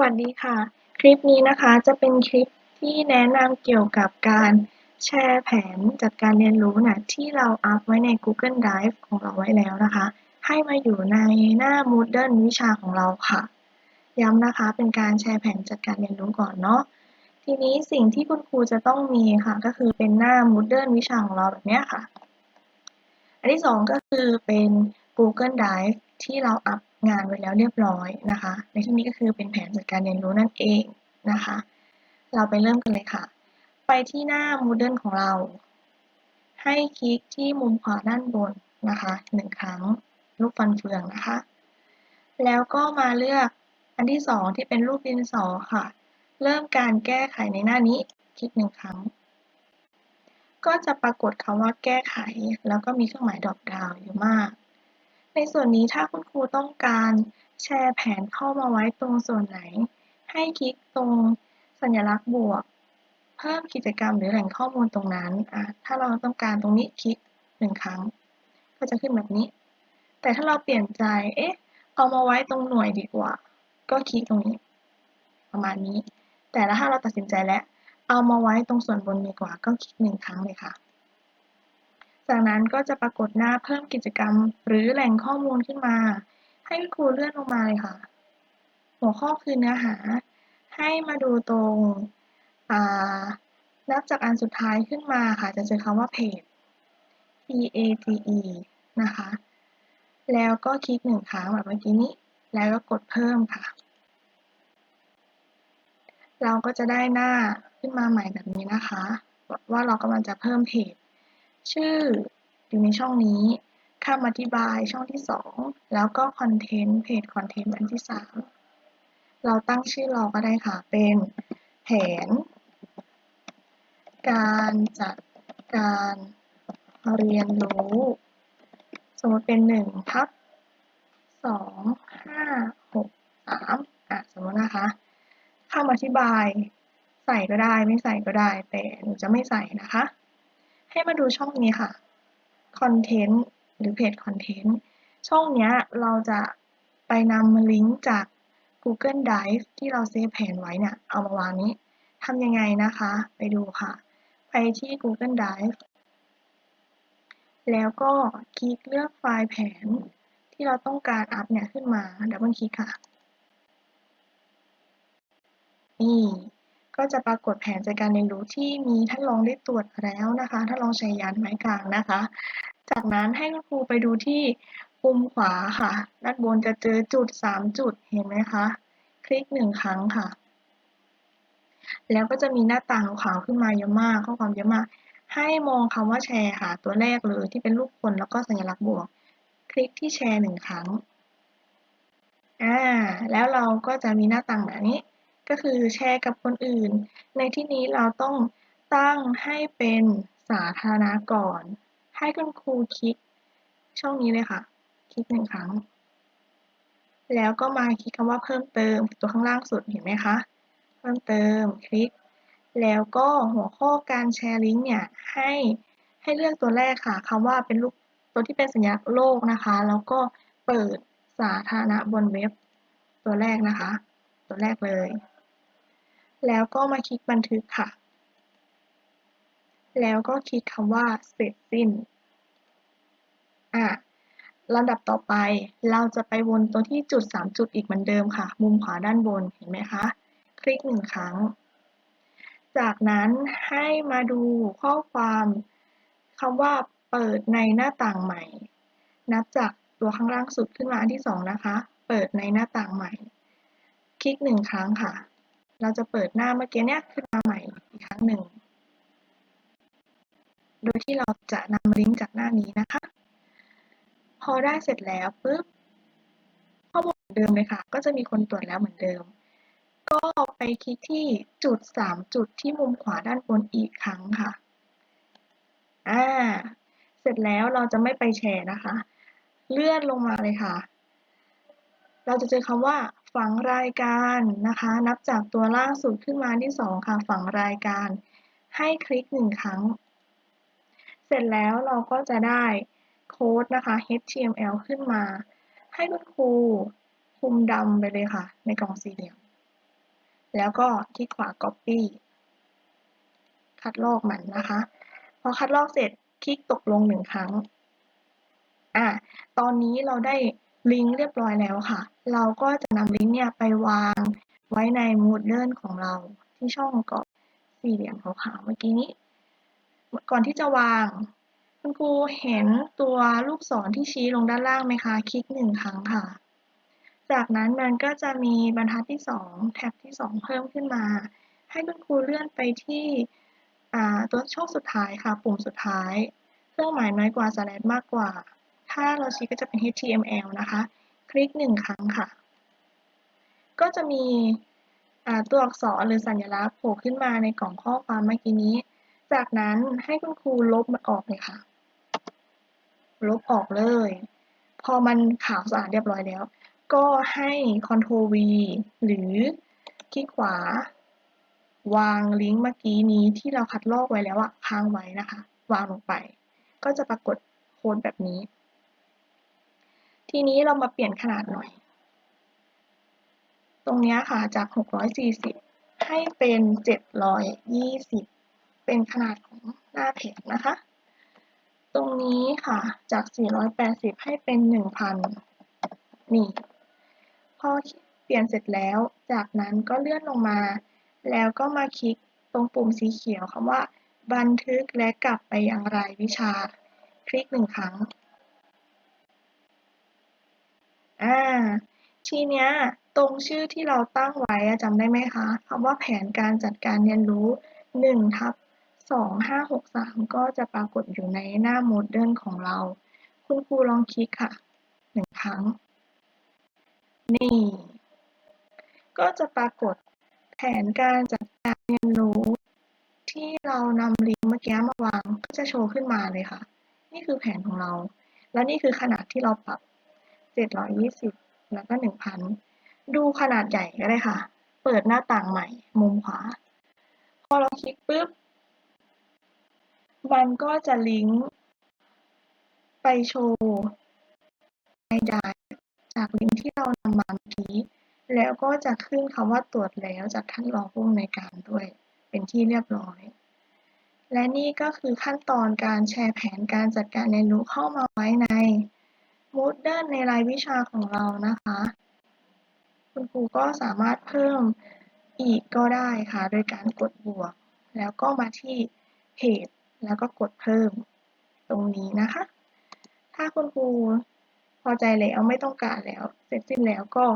วัสดีค่ะ คลิปนี้นะคะจะเป็นคลิปที่แนะนำเกี่ยวกับการแชร์แผนจัดการเรียนรู้นะที่เราอัพไว้ใน Google Drive ของเราไว้แล้วนะคะ ให้มาอยู่ในหน้า Moodle วิชาของเราค่ะ ย้ำนะคะเป็นการแชร์แผนจัดการเรียนรู้ก่อนเนาะทีนี้สิ่งที่คุณครูจะต้องมีค่ะ ก็คือเป็นหน้า Moodle วิชาของเราแบบนี้ค่ะ อันที่สองก็คือเป็น Google Drive ที่เราอัพ งานไว้แล้วเรียบร้อยนะคะ ในที่นี้ก็คือเป็นแผนจัดการเรียนรู้นั่นเองนะคะ เราไปเริ่มกันเลยค่ะ ไปที่หน้า Moodle ของเรา ให้คลิกที่มุมขวาด้านบนนะคะหนึ่งครั้งรูปฟันเฟืองนะคะ แล้วก็มาเลือกอันที่สองที่เป็นรูปดินสอค่ะ เริ่มการแก้ไขในหน้านี้คลิกหนึ่งครั้ง ก็จะปรากฏคำว่าแก้ไข แล้วก็มีเครื่องหมายดอปดาวอยู่มาก ในส่วนนี้ถ้าคุณครูต้องการแชร์แผนเข้ามาไว้ตรงส่วนไหน ให้คลิกตรงสัญลักษณ์บวก เพิ่มกิจกรรมหรือแหล่งข้อมูลตรงนั้นอะถ้าเราต้องการตรงนี้คลิกหนึ่งครั้ง ก็จะขึ้นแบบนี้ แต่ถ้าเราเปลี่ยนใจ เอ๊ะ เอามาไว้ตรงหน่วยดีกว่า ก็คลิกตรงนี้ ประมาณนี้ แต่ถ้าเราตัดสินใจแล้ว เอามาไว้ตรงส่วนบนดีกว่า ก็คลิกหนึ่งครั้งเลยค่ะ จากนั้นก็จะปรากฏหน้าเพิ่มกิจกรรม หรือแหล่งข้อมูลขึ้นมา ให้ครูเลื่อนลงมาเลยค่ะ หัวข้อคือเนื้อหา ให้มาดูตรงนับจากอันสุดท้ายขึ้นมาค่ะ จะเจอคำว่าเพจ P A G E นะคะ แล้วก็คลิกหนึ่งครั้งแบบเมื่อกี้นี้ แล้วก็กดเพิ่มค่ะ เราก็จะได้หน้าขึ้นมาใหม่แบบนี้นะคะ ว่าเรากำลังจะเพิ่มเพจ ชื่ออยู่ในช่องนี้คำอธิบายช่องที่ 2 แล้วก็คอนเทนต์เพจคอนเทนต์อันที่ 3 เราตั้งชื่อเราก็ได้ค่ะ เป็นแผน การจัดการเรียนรู้ สมมติเป็น1ทับ2 5 6 3อะสมมตินะคะคำอธิบายใส่ก็ได้ไม่ใส่ก็ได้ แต่หนูจะไม่ใส่นะคะ ให้มาดูช่องนี้ค่ะคอนเทนต์หรือเพจคอนเทนต์ช่องนี้เราจะไปนำลิงก์จาก Google Drive ที่เราเซฟแผนไว้เนี่ยเอามาวางนี้ทำยังไงนะคะ ไปดูค่ะ ไปที่ Google Drive แล้วก็คลิกเลือกไฟล์แผนที่เราต้องการอัพเนี่ยขึ้นมาดับเบิลคลิกค่ะ นี่ ก็จะปรากฏแผนจัดการเรียนรู้ที่มีท่านรองได้ตรวจแล้วนะคะท่านรองชัยยันไม้กลางนะคะ จากนั้นให้คุณครูไปดูที่ปุ่มขวาค่ะ ด้านบนจะเจอจุด 3 จุดเห็นไหมคะ คลิกหนึ่งครั้งค่ะ แล้วก็จะมีหน้าต่างขาวขึ้นมาเยอะมากข้อความเยอะมาก ให้มองคำว่าแชร์ค่ะ ตัวแรกเลยที่เป็นรูปคนแล้วก็สัญลักษณ์บวก คลิกที่แชร์หนึ่งครั้งอ่าแล้วเราก็จะมีหน้าต่างแบบนี้ ก็คือแชร์กับคนอื่น ในที่นี้เราต้องตั้งให้เป็นสาธารณะก่อน ให้คุณครูคลิกช่องนี้เลยค่ะ คลิกหนึ่งครั้ง แล้วก็มาคลิกคำว่าเพิ่มเติมตัวข้างล่างสุดเห็นไหมคะ เพิ่มเติมคลิก แล้วก็หัวข้อการแชร์ลิงก์เนี่ยให้ให้เลือกตัวแรกค่ะคำว่าเป็นรูปตัวที่เป็นสัญลักษณ์โลกนะคะ แล้วก็เปิดสาธารณะบนเว็บตัวแรกนะคะ ตัวแรกเลย แล้วก็มาคลิกบันทึกค่ะ แล้วก็คลิกคำว่าเสร็จสิ้น อะลำดับต่อไปเราจะไปวนตัวที่จุด 3 จุดอีกเหมือนเดิมค่ะ มุมขวาด้านบนเห็นไหมคะ คลิกหนึ่งครั้ง จากนั้นให้มาดูข้อความคำว่าเปิดในหน้าต่างใหม่ นับจากตัวข้างล่างสุดขึ้นมาอันที่ 2 นะคะ เปิดในหน้าต่างใหม่ คลิกหนึ่งครั้งค่ะ เราจะเปิดหน้าเมื่อกี้เนี้ยขึ้นมาใหม่อีกครั้งหนึ่ง โดยที่เราจะนำลิงก์จากหน้านี้นะคะ พอได้เสร็จแล้วปุ๊บข้อมูลเหมือนเดิมเลยค่ะ ก็จะมีคนตรวจแล้วเหมือนเดิม ก็ไปคลิกที่จุด 3 จุดที่มุมขวาด้านบนอีกครั้งค่ะ อ่า เสร็จแล้วเราจะไม่ไปแชร์นะคะ เลื่อนลงมาเลยค่ะ เราจะเจอคำว่า ฝังรายการนะคะ นับจากตัวล่างสุดขึ้นมาที่ 2 ค่ะ ฝังรายการ ให้คลิก 1 ครั้ง เสร็จแล้วเราก็จะได้โค้ดนะคะ HTML ขึ้นมา ให้คุณครูคุมดำไปเลยค่ะ ในกล่องสี่เหลี่ยม แล้วก็คลิกขวา Copy คัดลอกมันนะคะ พอคัดลอกเสร็จคลิกตกลงหนึ่งครั้งอะตอนนี้เราได้ ลิงก์เรียบร้อยแล้วค่ะ เราก็จะนำลิงก์เนี่ยไปวางไว้ใน Moodle ของเราที่ช่องกรอบสี่เหลี่ยมขาวๆเมื่อกี้นี้ ก่อนที่จะวาง คุณครูเห็นตัวลูกศรที่ชี้ลงด้านล่างไหมคะ คลิกหนึ่งครั้งค่ะ จากนั้นมันก็จะมีบรรทัดที่ 2 แท็บที่ 2 เพิ่มขึ้นมา ให้คุณครูเลื่อนไปที่ตัวช่องสุดท้ายค่ะ ปุ่มสุดท้าย เครื่องหมายน้อยกว่า slash มากกว่า ถ้าเราชี้ก็จะเป็น html นะคะ คลิกหนึ่งครั้งค่ะ ก็จะมีตัวอักษรหรือสัญลักษณ์โผล่ขึ้นมาในกล่องข้อความเมื่อกี้นี้ จากนั้นให้คุณครูลบมันออกเลยค่ะ ลบออกเลย พอมันขาวสะอาดเรียบร้อยแล้ว ก็ให้ Ctrl V หรือคลิกขวา วางลิงก์เมื่อกี้นี้ที่เราคัดลอกไว้แล้วอะค้างไว้นะคะ วางลงไป ก็จะปรากฏโค้ดแบบนี้ ทีนี้เรามาเปลี่ยนขนาดหน่อย ตรงนี้ค่ะจาก 640 ให้เป็น 720 เป็นขนาดของหน้าเพจนะคะ ตรงนี้ค่ะจาก 480 ให้เป็น 1,000 นี่ พอเปลี่ยนเสร็จแล้ว จากนั้นก็เลื่อนลงมา แล้วก็มาคลิกตรงปุ่มสีเขียวคำว่า บันทึกและกลับไปยังรายวิชา คลิกหนึ่งครั้ง อ่า ทีเนี้ยตรงชื่อที่เราตั้งไว้จำได้ไหมคะคำว่าแผนการจัดการเรียนรู้1ทับ2563 ก็จะปรากฏอยู่ในหน้าโมเดิร์นของเรา คุณครูลองคลิกค่ะหนึ่งครั้ง นี่ ก็จะปรากฏแผนการจัดการเรียนรู้ ที่เรานำลิงก์เมื่อกี้มาวางก็จะโชว์ขึ้นมาเลยค่ะ นี่คือแผนของเรา และนี่คือขนาดที่เราปรับ 720 แล้วก็ 1,000 ดูขนาดใหญ่ก็ได้ค่ะ เปิดหน้าต่างใหม่ มุมขวา พอเราคลิกปุ๊บ มันก็จะลิงก์ไปโชว์ในไดจากลิงก์ที่เรานำมาเมื่อกี้ แล้วก็จะขึ้นคำว่าตรวจแล้วจากท่านรองผู้อำนวยการด้วยเป็นที่เรียบร้อย และนี่ก็คือขั้นตอนการแชร์แผนการจัดการเรียนรู้เข้ามาไว้ใน Moodle ในรายวิชาของเรานะคะ คุณครูก็สามารถเพิ่มอีกก็ได้ค่ะ โดยการกดบวก แล้วก็มาที่เพจแล้วก็กดเพิ่มตรงนี้นะคะ ถ้าคุณครูพอใจแล้วไม่ต้องการแล้ว เสร็จสิ้นแล้วก็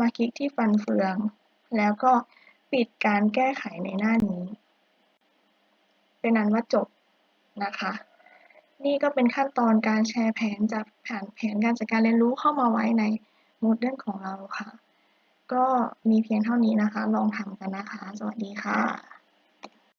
มาคลิกที่ฟันเฟือง แล้วก็ปิดการแก้ไขในหน้านี้ เป็นนั้นว่าจบนะคะ นี่ก็เป็นขั้นตอนการแชร์แผนจากแผนแผนการจัดการเรียนรู้เข้ามาไว้ใน Moodle ของเราค่ะ ก็มีเพียงเท่านี้นะคะ ลองทำกันนะคะ สวัสดีค่ะ